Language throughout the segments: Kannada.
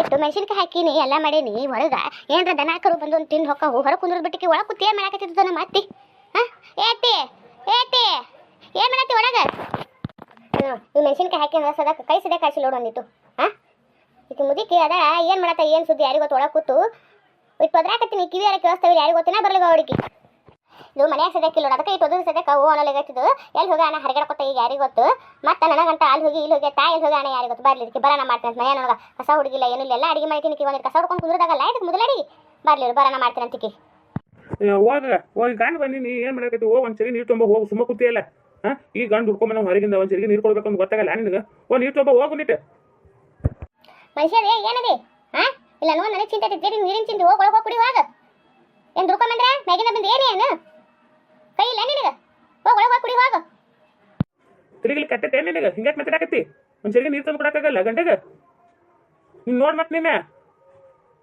ಇಟ್ಟು ಮೆಣಸಿನ್ಕಾಯಿ ಹಾಕಿನಿ, ಎಲ್ಲ ಮಾಡೀನಿ, ಒಳಗೆ ಏನ್ರ ದನ ಕರು ಬಂದು ಒಂದು ತಿಂದು ಹೊಕ್ಕವು ಹೊರಗೆ ಕುಂದ್ರದ ಬಿಟ್ಟಿಗೆ ಒಳಗೆ ಕೂತಿ ಏನು ಮಾಡಾಕತ್ತಿದ್ದು ನಮ್ಮ ಅತ್ತಿ ಹಾಂ? ಏತಿ ಏತಿ, ಏನು ಮಾಡತ್ತಿ ಒಳಗೆ? ಈ ಮೆಣಸಿನ್ಕಾಯಿ ಹಾಕಿ ಸದಾ ಕೈ ಸದ್ಯ ಕಾಯಿಸಿ ಲೋಡ್ ಒಂದಿತ್ತು, ಹಾಂ? ಈಗ ಮುದಿಕೆ ಅದ, ಏನು ಮಾಡತ್ತ ಏನು ಸುದ್ದಿ, ಯಾರಿಗೂ ಗೊತ್ತು, ಒಳಗೆ ಕೂತು, ಇಟ್ಟು ಪದ್ರಾಕತ್ತೀನಿ ಕಿವಿ ಯಾರಿಗೂ ಗೊತ್ತಿನ ಬರಲಿಲ್ಲ ಅವಳಿಗೆ ಇದು ಮನ್ಯಾಗ ಸದ್ಯಕ್ಕೆ ಇಲ್ಲ ಅದಕ್ಕೆ ಇಟ್ಟು ಸದ್ಯಕ್ಕೆ ಓ ಅನ್ನೋಲಾಗತ್ತಿದ್ದು ಎಲ್ಲಿ ಹೋಗ ಅಣ್ಣ ಹರಗಡಕೊತ್ತ ಈಗ ಯಾರಿಗೆ ಗೊತ್ತು? ಮತ್ತೆ ನನಗಂತ ಅಲ್ಲಿ ಹೋಗಿ ಇಲ್ಲಿ ಹೋಗಿ ತಾಯಿ ಹೋಗ ಅಣ್ಣ ಯಾರಿಗೆ ಗೊತ್ತು? ಬರ್ಲಿ ಇದಕ್ಕೆ ಬರೋಣ ಮಾಡ್ತೀನಿ ಮನೆ ನನಗೆ ಕಸ ಹುಡುಗಿಲ್ಲ ಏನಿಲ್ಲ ಎಲ್ಲ ಅಡಿಗೆ ಮಾಡ್ತೀನಿ ಒಂದು ಕಸ ಹುಡ್ಕೊಂಡು ಕುಂದ್ರದಾಗಲ್ಲ ಇದಕ್ಕೆ ಮೊದಲಡಿ. ಬರ್ಲಿ ಬರೋಣ ಮಾಡ್ತೀನಿ ಅಂತಿಕಿ ಹೋಗ ಹೋಗಿ ಗಂಡು ಬಂದಿನಿ ಏನು ಮಾಡಕತ್ತಿ? ಹೋಗಿ ಒಂದು ಸರಿ ನೀರು ತುಂಬ ಹೋಗಿ ಸುಮ್ಮ ಕೂತಿಯಲ್ಲ ಹಾಂ? ಈ ಗಂಡು ಹುಡ್ಕೊಂಬಂದ ಹೊರಗಿಂದ ಒಂದು ಸರಿಗೆ ನೀರು ಕೊಡ್ಬೇಕು ಅಂತ ಗೊತ್ತಾಗಲ್ಲ ನಿನಗೆ? ಒಂದು ನೀರು ತುಂಬ ಹೋಗ್ಬಿಟ್ಟಿಟ್ಟು ಮನುಷ್ಯರೇ ಏನದಿ? ಹಾ? ಇಲ್ಲ ನೋಡ್ ನನಗೆ ಚಿಂತೆ ನೀರಿನ ಚಿಂತೆ ಹೋಗಿ ಒಳಗೆ ಹೋಗಿ ಕುಡಿ ಹೋಗ. ಏನು ದುಡ್ಕೊಂಬಂದ್ರೆ ಮ್ಯಾಗಿನ ಬಂದು ಏನೇನು ಕೈ ಇಲ್ಲ ನಿನಗೆ? ಹೋಗಿ ಒಳಗೆ ಕುಡಿ ಹೋಗು. ತಿರುಗಿಲಿ ಕಟ್ಟೈತೆ ನಿನಗೆ? ಹಿಂಗ್ಯಾಕೆ ಮಾತಾಡಕತ್ತಿ? ಒಂದು ಸರಿಗೆ ನೀರು ತಂದು ಕೊಡಕಾಗಲ್ಲ ಗಂಟೆಗ ನೀನು ನೋಡಿ ಮತ್ತೆ ನಿನ್ನ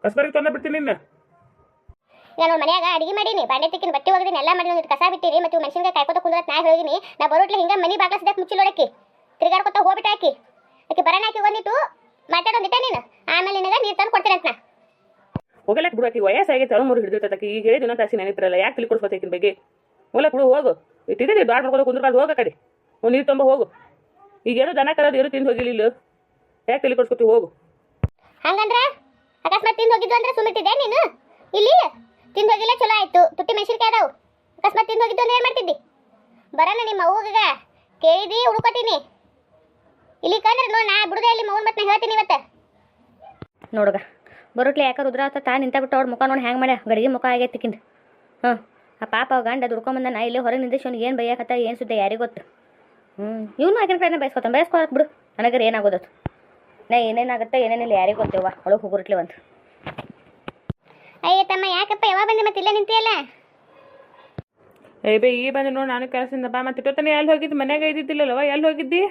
ಕಸ್ಬರಿಗೆ ತಂದ ಬಿಡ್ತೀನಿ ನಿನ್ನ. ನಾನು ಮನ್ಯಾಗ ಅಡಿಗೆ ಮಾಡೀನಿ. ಬಾಂಡೆ ತಿಕ್ಕಿನ ಬಟ್ಟೆ ಒಗದಿನಿ ಎಲ್ಲ ಮಾಡಿ ಒಂದಿಟ್ಟು ಕಸ ಬಿಟ್ಟಿರಿ ಮತ್ತು ಮನುಷ್ಯನಿಗೆ ಕಾಯ್ಕೋತ ಕುಂದ್ರತ್ ನಾ ಹೋಗಿನಿ. ನಾ ಬರೋಟ್ಲೆ ಹಿಂಗ ಮನಿ ಬಾಗ್ಲಸದಕ್ಕೆ ಮುಚ್ಚಿಲೋಡಕ್ಕಿ ತಿರುಗಾಡ್ಕೊತ ಹೋಗ್ಬಿಟ್ಟು ಹಾಕಿ ಆಕೆ ಬರೋಣ ಹಾಕಿ ಒಂದಿಟ್ಟು ಮಾತಾಡೋದಿಟ್ಟ ನೀನು. ಆಮೇಲೆ ನಿನಗ ನೀರು ತಂದು ಕೊಡ್ತೀನಿ ಅಂತ ನಾ. ಹೋಗಲಕ್ಕೆ ಬಿಡು ಆಕಿ ವಯಸ್ಸಾಗೈತೆ ಅಳು ಮೂರು ಹಿಡಿದಿರ್ತೈತೆ ಈಗ ಹೇಳಿದ ತಾಸಿ ನೆನಪಿರಲ್ಲ ಯಾಕೆ ತಿಳಿ ಕೊಡ್ಸ್ಕೊತೈಕಿನ ಬಗ್ಗೆ? ಹೋಗ್ಲಕ್ಕೆ ಕುಡು, ಹೋಗು. ಇಟ್ಟಿದ್ದೀರಿ ದಾಡ್ ಮಾಡ್ಕೊಂಡು ಕುಂದ್ರಬಾರ್ದು, ಹೋಗ ಕಡೆ. ಒಂದು ನೀರು ತುಂಬ, ಹೋಗು. ಈಗ ಏನು ದನ ಕರೋದು ಏನು ತಿಂದು ಹೋಗಿಲ್ಲ ಇಲ್ಲಿ. ಯಾಕೆ ತಿಳಿ ಕೊಡ್ಸ್ಕೊತಿ, ಹೋಗು. ಹಂಗಂದ್ರ ಅಕಸ್ಮಾತ್ ತಿಂದು ಹೋಗಿದ್ದು ಅಂದ್ರೆ ಸುಮ್ಮಿಟ್ಟಿದ್ದೆ ನೀನು? ಇಲ್ಲಿ ತಿಂದು ಹೋಗಿಲ್ಲ, ಚಲೋ ಆಯ್ತು. ತುಟ್ಟಿ ಮೆಣಸಿನ್ಕಾಯಿ ಅದಾವು. ಅಕಸ್ಮಾತ್ ತಿಂದು ಹೋಗಿದ್ದು ಅಂದ್ರೆ ಏನು ಮಾಡ್ತಿದ್ದಿ? ಬರೋಣ ನಿಮ್ಮ ಅವ್ವಗ ಕೇಳಿದಿ, ಉಳ್ಕೊತೀನಿ. ಇಲ್ಲಿ ಕಂದ್ರೆ ನೋಡಿ, ನಾ ಬಿಡುದೇ ಇಲ್ಲಿ ಮೌನ್ ಮತ್ತೆ ಹೇಳ್ತೀನಿ ಇವತ್ತು. ನೋಡುಗ, ಬರೋಟ್ಲೆ ಯಾಕೆ ರುದ್ರಾತ ತಾ ನಿಂತ ಬಿಟ್ಟು ಅವ್ರ ಮುಖ ನೋಡಿ, ಹ್ಯಾಂಗೆ ಮಾಡ್ಯ? ಗಡಿಗೆ ಮುಖ ಆಗೈತಿ ಕಿಂದ ಹಾಂ ಆ ಪಾಪ ಅವ ಗಂಡ ದುಡ್ಕೊಂಬಂದನ ನಾ ಇಲ್ಲಿ ಹೊರಗೆ ನಿಂದಿಸೋನು ಏನು ಬೈಯಕತ್ತ ಏನು ಸುದ್ದಿ ಯಾರಿಗೆ ಗೊತ್ತು? ಹ್ಞೂ ಇವನು ಆಗಿನ ಕಡೆನೇ ಬಯಸ್ಕೊತಾನೆ ಬಯಸ್ಕೊಳಕ್ ಬಿಡು. ನನಗರ ಏನಾಗೋದತ್ತು? ನಾ ಏನೇನಾಗುತ್ತೆ ಏನೇನಿಲ್ಲ ಯಾರಿಗೆ ಗೊತ್ತೇವ ಒಳಗೆ ಹೋಗ್ಬಿಟ್ಲಿ ಒಂದು ಅಯ್ಯ ತಮ್ಮ ಯಾಕಪ್ಪ ಯಾವಾಗ ಬಂದೆ ಮತ್ತೆ ಇಲ್ಲೇ ನಿಂತಿಯಲ್ಲ? ಏ ಬೇ ಈ ಬಂದು ನೋಡಿ ನಾನು ಕೆಲಸದಿಂದ ಬಾ ಮತ್ತೆ ಇಟ್ಟೊತ್ತನೆ ಎಲ್ಲಿ ಹೋಗಿದ್ದು? ಮನ್ಯಾಗ ಇದ್ದಿದ್ದಿಲ್ಲಲ್ವ ಎಲ್ಲಿ ಹೋಗಿದ್ದಿ?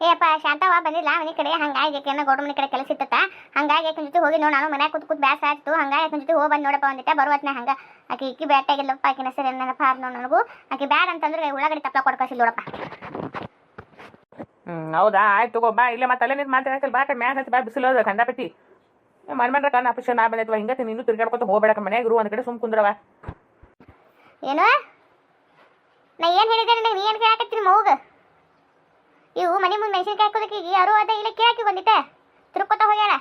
ಏಪ್ಪ ಶಾಂತವ ಬಂದಿಲ್ಲ ಮನೆ ಕಡೆ ಹಂಗಾಗಿ ಯಾಕೆನ ಗೌಡ ಮನೆ ಕಡೆ ಕೆಲಸ ಇತ್ತತ್ತ? ಹಂಗಾಗಿ ಆಕಿನ ಜೊತೆ ಹೋಗಿ ನೋಡಿ ನಾನು? ಮನ್ಯಾಗ ಕೂತ್ ಕೂತ್ ಬ್ಯಾಸ ಆಯ್ತು. ಹಂಗಾಗಿ ಆಕಿನ ಜೊತೆ ಹೋಗಿ ಬಂದು ನೋಡಪ್ಪ ಒಂದಿಟ್ಟ? ಬರುವತ್ನ ಹಂಗ. ಆಕಿ ಇಕ್ಕಿ ಬ್ಯಾಟಾಗಿಲ್ಲಪ್ಪ ಆಕಿನ ಸರಿ ನೆನಪ ಹಾರ್ ನೋಡಿ ನನಗೂ. ಆಕಿ ಬ್ಯಾಡ ಅಂತಂದ್ರೆ ಉಳ್ಳಾಗಡ್ಡಿ ತಪ್ಪಲ ಕೊಡ್ಕಸಿಲ್ಲ ನೋಡಪ್ಪ. ಹ್ಮ್ ಹೌದಾ? ಆಯ್ತು ತಗೋ ಬಾ. ಇಲ್ಲೇ ಮತ್ತೆ ಅಲ್ಲೇ ನಿಂತು ಮಾತಾಡಕ್ಕೆ ಬಾ ಕಡೆ ಮ್ಯಾಗ ಹತ್ತಿ ಬಾ ಬಿಸಿಲು ಅದ ಕಂಡಾಪಟ್ಟಿ ಮನ್ ಮಾಡ್ರ ಕಣ್ಣು ಆಪರೇಷನ್ ನಾ ಬಂದೈತವ ಹಿಂಗತಿ ನೀನು ತಿರ್ಗಾಡ್ಕೊತ ಹೋಗ್ಬೇಡ ಮನ್ಯಾಗ ಇರು. ಒಂದು ಕಡೆ ಸುಮ್ ಕುಂದ್ರವ ಏನು? ನಾ ಏನು ಹೇಳಿದೆ ನನಗೆ? ನೀ ಏನು ಕೇಳಾಕತ್ತೀನಿ ಮೌಗ ಇವು ಮನೆ ಮುಂದೆ ಮೆಣಸಿನಕಾಯಿ ಹಾಕೋದಕ್ಕೆ ಯಾರು ಅದ ಇಲ್ಲ ಕೇಳಕ್ಕೆ ಬಂದಿತ್ತೆ ತಿರುಕೋತ ಹೋಗ್ಯಾಳ.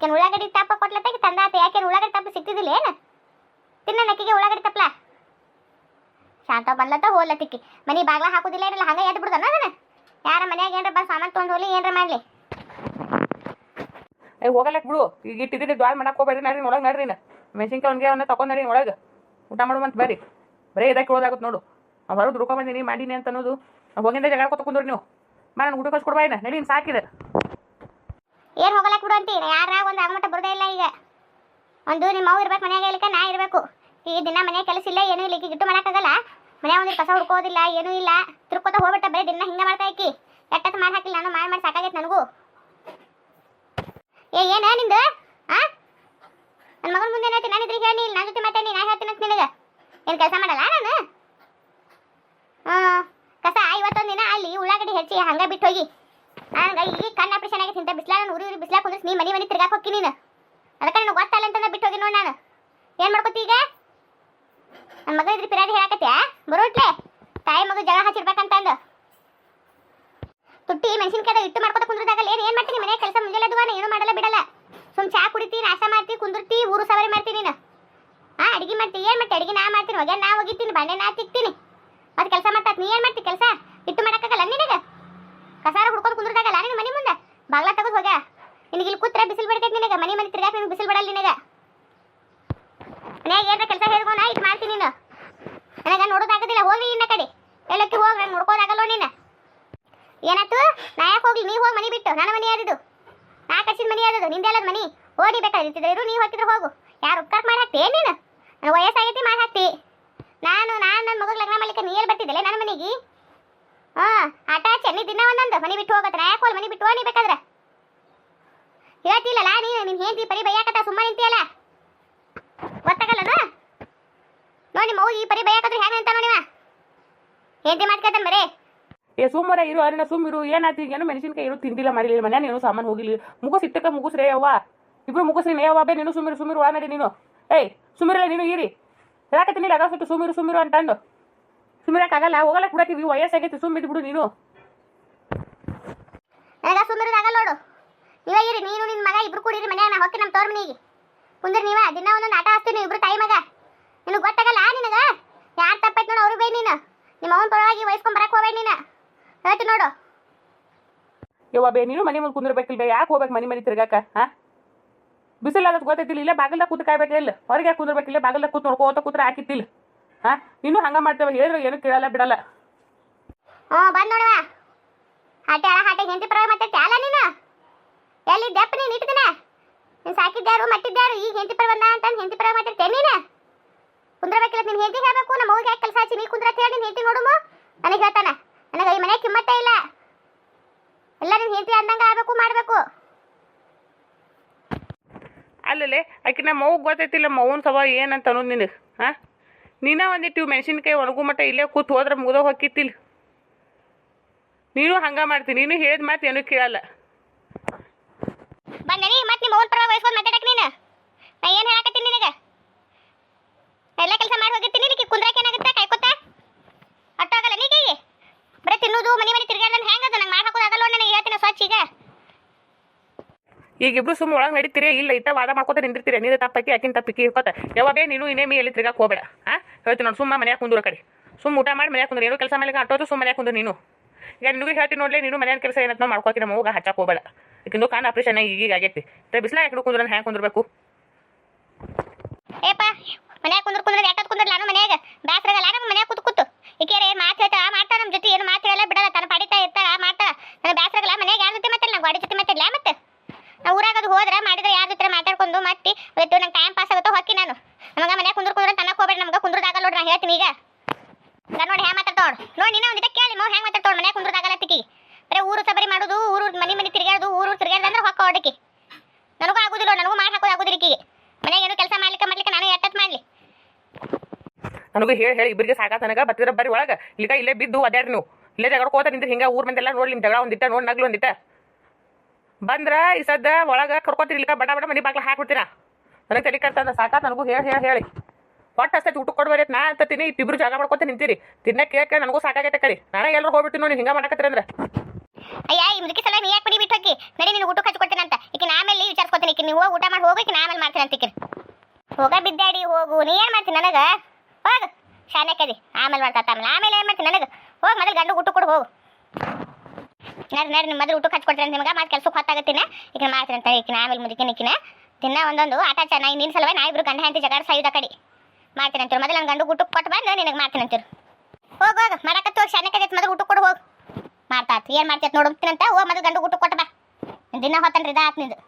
ಕೆನ್ ಉಳ್ಳಾಗಡ್ಡಿ ತಪ್ಪ ಕೊಟ್ಲತ್ತಾಗಿ ತಂದಾತ ಯಾಕೆ ಉಳ್ಳಾಗಡ್ಡಿ ತಪ್ಪು ಸಿಕ್ತಿದ್ದಿಲ್ಲ ಏನು? ತಿನ್ನ ನಕ್ಕಿಗೆ ಉಳ್ಳಾಗಡ್ಡಿ ತಪ್ಪಲ ಶಾಂತ ಬಂದ್ಲತ್ತ ಹೋಗ್ಲತ್ತಿಕ್ಕಿ ಮನೆ ಬಾಗ್ಲ ಹಾಕೋದಿಲ್ಲ ಏನಿಲ್ಲ, ಹಂಗೆ ಎದ್ದು ಬಿಡ್ದನ ಅದನ್ನ? ಯಾರ ಮನ್ಯಾಗ ಏನ್ರ ಬಂದು ಸಾಮಾನು ತೊಗೊಂಡು ಹೋಗ್ಲಿ, ಏನ್ರ ಮಾಡಲಿ? ಏ, ಹೋಗಲಕ್ ಬಿಡು. ಈಗ ಇಟ್ಟಿದ್ದೀನಿ ದ್ವಾರ ಮಾಡಕ್ ಹೋಗ್ಬೇಡ್ರಿ ನಡ್ರಿ ಒಳಗೆ ನಡ್ರಿ ಮೆಣಸಿನ್ಕಾಯಿ ಅವ್ನಿಗೆ ಅವನ್ನ ತಗೊಂಡ್ ನಡಿ, ಒಳಗೆ. ಊಟ ಮಾಡು ಮತ್ತೆ ಬರ್ರಿ. ಬರೀ ಇದಕ್ಕೆ ಹೋದಾಗುತ್ತೆ ನೋಡು. ಹೊರಗೆ ದುಡ್ಕೊಂಬಂದಿನಿ ಮಾಡೀನಿ ಅಂತ ಅನ್ನೋದು. ಹೋಗಿಂದ ಜಗಳ ಕೊತ್ತ ನೀವು. ಬಾ ನಾನು ಊಟ ಕಳ್ಸಿ ಕೊಡ್ಬಾ ಇನ್ನ. ನಡಿ ಸಾಕಿದೆ. ಏನು ಹೋಗಲಕ್ಕೆ ಬಿಡು ಅಂತೀರ ಯಾರ ಒಂದು ಆಗಮಟ್ಟ ಬರೋದೇ ಇಲ್ಲ ಈಗ. ಒಂದು ನಿಮ್ಮ ಅವು ಇರ್ಬೇಕು ಮನ್ಯಾಗ ಇಲ್ಲಿಕ ನಾ ಇರಬೇಕು. ಈಗ ದಿನ ಮನೆ ಕೆಲಸ ಇಲ್ಲ, ಏನೂ ಇಲ್ಲ. ಈಗ ಗಿಟ್ಟು ಮಾಡೋಕ್ಕಾಗಲ್ಲ. ಮನೆ ಒಂದು ಕಸ ಹುಡ್ಕೋದಿಲ್ಲ, ಏನೂ ಇಲ್ಲ. ತಿರ್ಕೋತ ಹೋಗ್ಬಿಟ್ಟ ಬರೀ ದಿನ ಹಿಂಗೆ ಮಾಡ್ತಾ ಇಕ್ಕಿ. ಎಟ್ಟತ್ತು ಮಾಡಿ ಹಾಕಿಲ್ಲ ನಾನು, ಮಾಡಿ ಮಾಡಿ ಸಾಕಾಗೈತೆ ನನಗೂ. ಏ, ಏನ ನಿಂದು? ಆ? ನನ್ನ ಮಗನ ಮುಂದೆ ಏನಾಯ್ತು ನಾನು ಇದ್ರಿಗೆ ಹೇಳಿ ನಾನು ಜೊತೆ ಮಾತಾಡಿ, ನಾ ಹೇಳ್ತೀನಿ ಅಂತ ನಿನಗೆ. ಏನು ಕೆಲಸ ಮಾಡಲ್ಲ ನಾನು ಹಾಂ ಕಸ ಇವತ್ತೊಂದು ದಿನ ಅಲ್ಲಿ ಹೆಚ್ಚಿ ಬಿಟ್ಟು ಹೋಗಿ. ಹಂಗ ಈಗ ಕಣ್ಣು ಆಪರೇಷನ್ ಆಗೈತೆ ಇಂಥ ಬಿಸ್ಲಾಗ ಉರಿ ಉರಿ ಬಿಸ್ಲಾಗ ಕುಂದ್ರೆ ನೀ ಮನೆ ಮನೆ ತಿರ್ಗಾಕ್ ಹೋಗಿ ನೀನು. ಅದಕ್ಕೆ ನನಗೆ ಗೊತ್ತಲ್ಲ ಅಂತ ಬಿಟ್ಟು ಹೋಗಿ ನೋಡಿ ನಾನು. ಏನು ಮಾಡ್ಕೋತಿ ಈಗ? ನನ್ನ ಮಗ ಇದ್ರ ಪಿರಾಡಿ ಹೇಳಕತ್ಯಾ? ಬರೋಟ್ಲೆ ತಾಯಿ ಮಗ ಜಗಳ ಹಚ್ಚಿರ್ಬೇಕಂತಂದು. ತುಟ್ಟಿ ಮೆಣಸಿನ್ಕಾಯಿ ಇಟ್ಟು ಮಾಡ್ಕೊತ ಕುಂದ್ರದಾಗಲ್ಲ, ಏನು ಏನು ಮಾಡ್ತೀನಿ ಮನೆ ಕೆಲಸ ಮುಂಜಾನೆ ಅದುವಾನ ಏನು ಮಾಡಲ್ಲ, ಬಿಡಲ್ಲ. ಸುಮ್ ಚಾ ಕುಡಿತಿ, ನಾಷ್ಟ ಮಾಡ್ತಿ ಕುಂದಿರ್ತಿ ಊರು ಸವಾರಿ ಮಾಡ್ತೀನಿ ನೀನು. ಹಾ ಅಡಿಗೆ ಮಾಡ್ತಿ, ಏನು ಮಾಡ್ತಿ? ಅಡಿಗೆ ನಾ ಮಾಡ್ತೀನಿ, ಹೊಗೆ ನಾ ಒಗಿತೀನಿ ಬಾಂಡೆ ನಾ ತಿಕ್ತೀನಿ. ಮತ್ತೆ ಕೆಲಸ ಮಾಡ್ತಾ ನೀ ಏನು ಮಾಡ್ತಿ ಕೆಲಸ? ಇಟ್ಟು ಮಾಡೋಕ್ಕಾಗಲ್ಲ ನಿನಗೆ ಕಸಾರ ಹುಡ್ಕೊಂಡು ಕುಂದ್ರದಾಗಲ್ಲ ನಿನ್ನ ಮನೆ ಮುಂದೆ ಬಾಗ್ಲ ತೆಗೆದು ಹೋಗ. ನಿನಗೆ ಇಲ್ಲಿ ಕೂತ್ರೆ ಬಿಸಿಲು ಬಿಡ್ತೈತೆ ನಿನಗ. ಮನೆ ಮನೆ ತಿರ್ಗಾಕ ನಿನಗೆ ಬಿಸಿಲು ಬಿಡಲ್ಲ ನಿನಗೆ. ಮನ್ಯಾಗ ಏನಾರ ಕೆಲಸ ಹೇಳ್ಕೊ ನಾ ಇದು ಮಾಡ್ತೀನಿ ನೀನು. ನನಗೆ ನೋಡೋದಾಗೋದಿಲ್ಲ ಹೋಗಿ ಇನ್ನ ಕಡೆ. ಎಲ್ಲಕ್ಕೆ ಹೋಗಿ ನಾನು ನೋಡ್ಕೋದಾಗಲ್ಲ ನೀನು. ಏನಾಯ್ತು? ನಾ ಯಾಕೆ ಹೋಗ್ಲಿ? ನೀ ಹೋಗಿ ಮನೆ ಬಿಟ್ಟು. ನನ್ನ ಮನೆ ಯಾರಿದು? ನಾ ಕಸಿದ ಮನೆ ಯಾರದು? ನಿಂದೆಲ್ಲ ಮನೆ? ಓಡಿ ಬೇಕಾಗಿರ್ತಿದ್ರೆ ಇರು ನೀವು ಹಾಕಿದ್ರೆ ಹೋಗು. ಯಾರು ಉಪ್ಕಾರ ಮಾಡಿ ಹಾಕ್ತಿ ನೀನು? ನನ್ನ ವಯಸ್ಸಾಗೈತಿ ಮಾಡಿ ಹಾಕ್ತಿ ನಾನು ನಾನು ನನ್ನ ಮಗಗೆ ಲಗ್ನ ಮಾಡ್ಲಿಕ್ಕೆ ನೀ ಎಲ್ಲಿ ಬರ್ತಿದ್ದಿಲ್ಲ? ನನ್ನ ಮನೆಗೆ? ಹಾಂ ಆಟ ಚೆನ್ನಿ ದಿನ ಒಂದೊಂದು. ಮನೆ ಬಿಟ್ಟು ಹೋಗತ್ರ ಯಾಕೆ ಹೋಗಿ ಮನೆ ಬಿಟ್ಟು ಹೋಗಿ? ಬೇಕಾದ್ರೆ. ಹೇಳ್ತಿಲ್ಲಲ್ಲ ನೀನು ನಿನ್ ಹೆಂಡತಿ ಪರಿ ಬೈಯಾಕತ್ತ ಸುಮ್ಮನೆ ನಿಂತಿಯಲ್ಲ? ಗೊತ್ತಾಗಲ್ಲನ ನೋಡಿ ಮೌ ಈ ಪರಿ ಬೈಯಾಕತ್ರ ಹೆಂಗ ಅಂತ ನೋಡಿವ ಹೆಂಡತಿ ಮಾಡ್ಕತಾನ ಬರೀ. ಏ ಸುಮ್ಮರ ಇರು ಅರಿನ ಸುಮ್ ಇರು ಏನಾಯ್ತು? ಏನು ಮೆಣಸಿನ್ಕಾಯಿ ಇರು ತಿಂದಿಲ್ಲ ಮಾಡಿಲ್ಲ ಮನ್ಯಾನ ಏನು ಸಾಮಾನು ಹೋಗಿಲ್ಲ. ಮುಗಿಸ್ ಇಟ್ಟಕ್ಕ ಮುಗಿಸ್ರೇ ಅವ್ವ ಇಬ್ರು ಮುಗಿಸ್ರಿ ನೇ ಅವ್ವ ಬೇ ನೀನು ಸುಮ್ಮಿರು ಸುಮ್ಮಿರು ಒಳ ನಡಿ ನೀನು. ಏಯ್ ಸುಮ್ಮಿರಲ್ಲ ನೀನು ಇರಿ. ಹೇಳಕತ್ತೀನಿ ಅದ ಸುಟ್ಟು ಸುಮ್ಮಿರು ಸುಮ್ಮಿರು ಅಂತಂದು ಸುಮ್ಮಿರಕ್ಕಾಗಲ್ಲ ಹೋಗಲ್ಲ ಕೂಡ ವಯಸ್ಸಾಗೈತಿ ಸುಮ್ಮಿದ್ಬಿಡು ನೀನು. ನನಗ ಸುಂದರದಾಗಲ್ಲ ನೋಡು. ಇರಿ ನೀನು ನಿನ್ನ ಮಗ ಇಬ್ರು ಕೂಡಿರಿ ಮನ್ಯಾಗ ನಾ ನಮ್ಮ ತೋರ್ ಮನೆಗೆ ಕುಂದ್ರಿ ನೀವ ದಿನ ಒಂದೊಂದು ಆಟ ಆಡ್ತೀನಿ ಇಬ್ರು ತಾಯಿ ಮಗ. ನಿನಗೆ ಗೊತ್ತಾಗಲ್ಲ ನಿನಗ? ಯಾರು ತಪ್ಪೈತ್ ನೋಡು ಅವ್ರು ಬೈ ನೀನು. ನಿಮ್ಮ ಅವನ ಪರವಾಗಿ ವಹಿಸ್ಕೊಂಡ್ ಬರಕ್ ಹೋಗ್ಬೇಡ ನೀನು. ಹೇಳ್ತಿ ನೋಡು. ಯವ್ವ ಬೇ ನೀನು ಮನೆ ಮುಂದೆ ಕುಂದಿರ್ಬೇಕಿಲ್ಲ ಬೇ ಯಾಕೆ ಹೋಗ್ಬೇಕು ಮನೆ ಮನೆ ತಿರ್ಗಾಕ ಹಾ? ಬಿಸಿಲಾಗತ್ ಗೊತ್ತೈತಿಲ್ಲ ಇಲ್ಲೇ ಬಾಗಲ್ದಾಗ ಕೂತ್ ಕಾಯ್ಬೇಕಿಲ್ಲ ಹೊರಗೆ ಕುಂದಿರ್ಬೇಕಿಲ್ಲ ಬಾಗಲ್ದಾಗ ಕೂತ್ ನೋಡ್ಕೋತ ಕೂತ್ರ ಹಾಕಿತ್ತಿಲ್ಲ ಹಾ? ನೀನು ಹಂಗ ಮಾಡ್ತೇವೆ ಹೇಳಿದ್ರೆ ಏನು ಕೇಳಲ್ಲ ಬಿಡಲ್ಲ. ಹ್ಞೂ ಬಂದ್ ನೋಡುವ ಆಟ ಹಾಟೆ ಹೆಂಡತಿ ಪರವಾಗಿ ಮಾತಾಡ್ತಿ ಅಲ್ಲ ನೀನು ಎಲ್ಲಿ ದಪ್ಪ ನೀನು ಇಟ್ಟಿದ್ದೇನೆ ನೀನು ಸಾಕಿದ್ಯಾರು ಮಟ್ಟಿದ್ಯಾರು ಈಗ ಹೆಂಡತಿ ಪರ ಬಂದ ಅಂತ ಹೆಂಡತಿ ಪರ ಮಾತಾಡ್ತೇನೆ ನೀನು? ಕುಂದ್ರಬೇಕಿಲ್ಲ ನಿನ್ ಹೆಂಡತಿ ಹೇಳ್ಬೇಕು, ನಮ್ಮ ಹೋಗಿ ಯಾಕೆ ಕೆಲಸ ಹಚ್ಚಿ ನೀ ಕುಂದ್ರ ಹೇಳಿ ನಿನ್ ಹೆಂಡತಿ ನೋಡುಮು ನನಗೆ ಹೇಳ್ತಾನೆ. ನನಗೆ ಈ ಮನೆ ಕಿಮ್ಮತ್ತೇ ಇಲ್ಲ. ಎಲ್ಲ ನಿನ್ ಹೆಂಡತಿ ಅಂದಂಗ ಆಗ್ಬೇಕು, ಮಾಡಬೇಕು. ಅಲ್ಲಲ್ಲೇ, ಆಕೆ ನಮ್ಮ ಮಗು ಗೊತ್ತೈತಿಲ್ಲ ಮೌನ್ ಸವ ಏನಂತ ಅನ್ನೋದು ನಿನಗೆ, ಹಾಂ? ನೀನ ಒಂದಿಟ್ಟು ಮೆಣಸಿನ್ಕಾಯಿ ಒಣಗು ಮಟ್ಟ ಇಲ್ಲೇ ಕೂತು ಹೋದ್ರೆ ಮುಗ್ದ ಹೊಕ್ಕಿತ್ತಿಲ್ಲ ನೀನು ಹಂಗ ಮಾಡ್ತೀನಿ ನೀನು ಹೇಳಿದ ಮಾತು ಏನೂ ಕೇಳಲ್ಲ. ಬಂದನಿ ಮತ್ತೆ ನಿಮ್ಮ ಓನ್ ಪರವಾಗಿ ವಹಿಸ್ಕೊಂಡು ಮಾತಾಡಕ್ ನೀನು? ನಾ ಏನು ಹೇಳಕತ್ತೀನಿ ನಿನಗೆ? ಎಲ್ಲ ಕೆಲಸ ಮಾಡಿ ಹೋಗಿರ್ತೀನಿ ನಿನಗೆ ಕುಂದ್ರಕ್ಕೆ ಏನಾಗುತ್ತೆ? ಕಾಯ್ಕೊತ ಅಟ್ಟಾಗಲ್ಲ ನೀಗೆ ಬರೀ ತಿನ್ನೋದು, ಮನೆ ಮನೆ ತಿರ್ಗಾಡ್ದಂಗೆ ಹೆಂಗದ? ನಂಗೆ ಮಾಡಿ ಹಾಕೋದಾಗಲ್ಲ ನನಗೆ? ಹೇಳ್ತೀನಿ ಸ್ವಚ್ಛ ಈಗ. ಈಗ ಇಬ್ರು ಸುಮ್ಮ ಒಳಗೆ ನಡೀತೀರಿ, ಇಲ್ಲ ಇಟ್ಟ ವಾದ ಮಾಡ್ಕೋತ ನಿಂದಿರ್ತೀರಿ. ನೀನು ತಪ್ಪಕ್ಕಿ ಆಕಿನ ತಪ್ಪಿಕ್ಕಿ ಇರ್ಕೋತ ಯಾವಾಗ ನೀನು ಇನ್ನೇಮಿ ಎಲ್ಲಿ ತಿರ್ಗಾಕ್ ಹೋಗಬೇಡ. ಹಾಂ? ಹೇಳ್ತೀನಿ ನೋಡಿ ಸುಮ್ಮ ಮನ್ಯಾಗ ಕುಂದ್ರ ಕಡೆ. ಸುಮ್ಮ ಊಟ ಮಾಡಿ ಮನ್ಯಾಗ ಕುಂದ್ರೆ, ಏನೋ ಕೆಲಸ ಮೇಲೆ ಅಟ್ಟೋದು ಸುಮ್ಮ ಕುಂದ್ರು ನೀನು. ಈಗ ನಿನಗೂ ಹೇಳ್ತೀನಿ ನೋಡ್ಲಿ, ನೀನು ಮನೆಯ ಕೆಲಸ ಏನಂತ ಮಾಡ್ಕೋತೀನಿ ನಮ್ಮ ಹೋಗ ಹಚ್ಚಕ್ಕೆ ಹೋಗಬೇಡ. ಯಾಕಿಂದು ಕಾನ್ ಆಪ್ರೇಷನ್ ಈಗ ಆಗೈತಿ. ಬಿಸಿಲಾಗ ಯಾಕೆ ಕುಂದ್ರ ಹ್ಯಾಂಗೆ ಕುಂದಿರ್ಬೇಕು? ಏಪ ಮನ್ಯಾಗ ಕುಂದ್ರ ಕುಂದ್ರ ಯಾಕೆ ಕುಂದ್ರ ನಾನು ಮನ್ಯಾಗ? ಬ್ಯಾಸರಾಗಲ್ಲ ನಮ್ಮ ಮನ್ಯಾಗ ಕೂತು ಕೂತು. ಈಕೆರೆ ಮಾತು ಹೇಳ್ತಾ ಮಾಡ್ತಾ ನಮ್ಮ ಜೊತೆ? ಏನು ಮಾತು ಹೇಳಲ್ಲ ಬಿಡಲ್ಲ. ತನ್ನ ಪಡಿತಾ ಇರ್ತಾಳ? ಮಾಡ್ತಾ ನನಗೆ ಬ್ಯಾಸರಾಗಲ್ಲ ಮನ್ಯಾಗ ಯಾರ ಜೊತೆ ಮಾತಾಡಲ್ಲ ಗಾಡಿ ಜೊತೆ ಮಾತಾಡಲ್ಲ ಮತ್ತೆ? ನಾ ಊರಾಗ ಅದು ಹೋದ್ರೆ, ಮಾಡಿದ್ರೆ ಯಾರ ಜೊತೆ ಮಾತಾಡ್ಕೊಂಡು, ಮತ್ತೆ, ಇವತ್ತು ನಂಗೆ ಟೈಮ್ ಪಾಸ್ ಆಗುತ್ತೋ ಹೊಕ್ಕಿ ನಾನು ನಮಗ ಮನ್ಯಾಗ ಕುಂದ್ರ ಕುಂದ್ರ ತನಕ ಹೋಗ್ಬೇಡ ನಮ್ಗೆ ಕುಂದ್ರದಾಗಲ್ಲ ನೋಡ್ರಿ ನಾ ಹೇಳ್ತೀನಿ ಈಗ ಈಗ ನೋಡಿ ಹ್ಯಾಂಗ ಮಾತಾಡ್ತಾವ್ ನೋಡಿ ನೀನು ಒಂದಿಟ ಕೇಳಿ ಮೋ ಹ್ಯಾಂಗ ಮಾತಾಡ್ತಾವ್ ಮನ್ಯಾಗ ಕುಂದ್ರದಾಗಲ್ಲ ತಿಕ್ಕಿ ಬರೀ ಊರು ಸಬರಿ ಮಾಡೋದು ಊರು ಮನೆ ಮನೆ ತಿರ್ಗಾಡೋದು ಊರು ತಿರ್ಗಾಡ್ದು ಅಂದ್ರೆ ಹೊಕ್ಕ ಹೊಡಕಿ ನನಗೂ ಆಗುದಿಲ್ಲ ನನಗೂ ಮಾಡಿ ಹಾಕೋದು ಆಗುದಿಲ್ಲ ಈಕಿಗೆ ಮನ್ಯಾಗ ಏನು ಕೆಲಸ ಮಾಡ್ಲಿಕ್ಕೆ ಮಾಡ್ಲಿಕ್ಕೆ ನಾನು ಎಟ್ಟತ್ ಮಾಡ್ಲಿ ನನಗೂ ಹೇಳಿ ಹೇಳಿ ಇಬ್ಬರಿಗೆ ಸಾಕಾತ ನನಗೆ ಬತ್ತಿರ ಬರ್ರಿ ಒಳಗೆ. ಈಗ ಇಲ್ಲೇ ಬಿದ್ದು ಅದ್ಯಾಡ್ರಿ ನೀವು. ಇಲ್ಲೇ ಜಗಳಕೋತ ನಿಂತ್ರಿ ಹಿಂಗೆ ಊರ್ ಮಂದೆಲ್ಲ ನೋಡಿ ನಿಮ್ಮ ಜಗಳ ಒಂದಿಟ್ಟ ನೋಡಿ, ನಗ್ಲು ಒಂದಿಟ್ಟ. ಬಂದ್ರ ಈ ಸದ್ದ ಒಳಗೆ ಕರ್ಕೋತೀರಿ ಇಲ್ಲಿಕ ಬಡ ಬಡ ಮನೆ ಬಾಗ್ಲ ಹಾಕ್ಬಿಡ್ತೀರಾ? ನನಗೆ ತಲೆ ಕರ್ತದ ಸಾಕಾತ ನನಗೂ, ಹೇಳಿ ಹೇಳಿ ಹೇಳಿ. ಒಟ್ಟು ಅಷ್ಟೇ ಊಟ ಕೊಡ್ಬೇಡಿ ನಾ ಅಂತ ತಿನ್ನಿ ಇಬ್ರು ಜಾಗ ಮಾಡ್ಕೊತ ನಿಂತೀರಿ. ತಿನ್ನ ಕೇಕ ನನಗೂ ಸಾಕಾಗೈತೆ ಕಡಿ ನಾನೇ ಎಲ್ಲರೂ ಹೋಗ್ಬಿಟ್ಟು ನೋಡಿ, ಹಿಂಗೆ ಮಾಡಕತ್ತೀರಿ ಅಂದ್ರೆ. ಅಯ್ಯ, ಈ ಸಲ ನೀ ಯಾಕೆ ಪಡಿ ಬಿಟ್ಟು ಹೋಗಿ? ನಡಿ ನಿನ್ನ ಊಟಕ್ಕೆ ಹಚ್ಕೊಡ್ತೀನಿ ಅಂತ. ಈಗ ಆಮೇಲೆ ವಿಚಾರಿಸ್ಕೊತೀನಿ ನೀವು ಊಟ ಮಾಡಿ, ಹೋಗಿ ನಾಮೇಲೆ ಮಾಡ್ತೀನಿ ಅಂತ ಹೋಗ ಬಿದ್ದಾಡಿ, ಹೋಗು. ನೀ ಏನು ಮಾಡ್ತೀನಿ ನನಗೆ? ಹೋಗು. ಶಾಲೆ ಕದಿ. ಆಮೇಲೆ ಮಾಡ್ತಾ ಆಮೇಲೆ ಆಮೇಲೆ ಏನು ಮಾಡ್ತೀನಿ ನನಗೆ? ಹೋಗಿ, ಮೊದಲು ಗಂಡು ಊಟ ಕೊಡು, ಹೋಗು. ನಡ್ರಿ ನಡ್ರಿ ಮೊದಲು ಊಟಕ್ಕೆ ಹಚ್ಕೊಡ್ತೀನಿ ನಿಮಗೆ ಮತ್ತೆ ಕೆಲಸಕ್ಕೆ ಹೊತ್ತಾಗತ್ತೀನಿ. ಈಗ ಮಾಡ್ತೀನಿ ಅಂತ ಈಗ ಆಮೇಲೆ ಆಮೇಲೆ ಮುದುಕಿನಿಕ್ಕಿನ ದಿನ ಒಂದೊಂದು, ಆಟ ಚೆನ್ನಾಗಿ ನಿನ್ನ ಸಲುವಾಗಿ ನಾ ಇಬ್ರು ಗಂಡ ಹೆಂಡತಿ ಜಗಾಡ ಸೈದ ಕಡಿ. ಮಾಡ್ತೀನಿ ಅಂತೀರು. ಮೊದಲು ನನ್ನ ಗಂಡು ಊಟಕ್ಕೆ ಕೊಟ್ಟು ಬಂದು ನಿನಗೆ ಮಾಡ್ತೀನಿ ಅಂತೀರು. ಹೋಗ ಹೋಗ. ಮಾಡಕತ್ತು, ಹೋಗಿ. ಶಾಲೆ ಕದಿ ಮೊದಲು ಊಟ ಕೊಡು, ಹೋಗು. ಮಾಡ್ತಾ ಏನು ಮಾಡ್ತೈತೆ ನೋಡು ಅಂತ ಹೋಗಿ, ಮೊದಲು ಗಂಡು ಊಟ ಕೊಟ್ಟು ಬಾ. ದಿನ ಹೊತ್ತನ್ರಿ ಇದಾತ್ ನಿಂದು.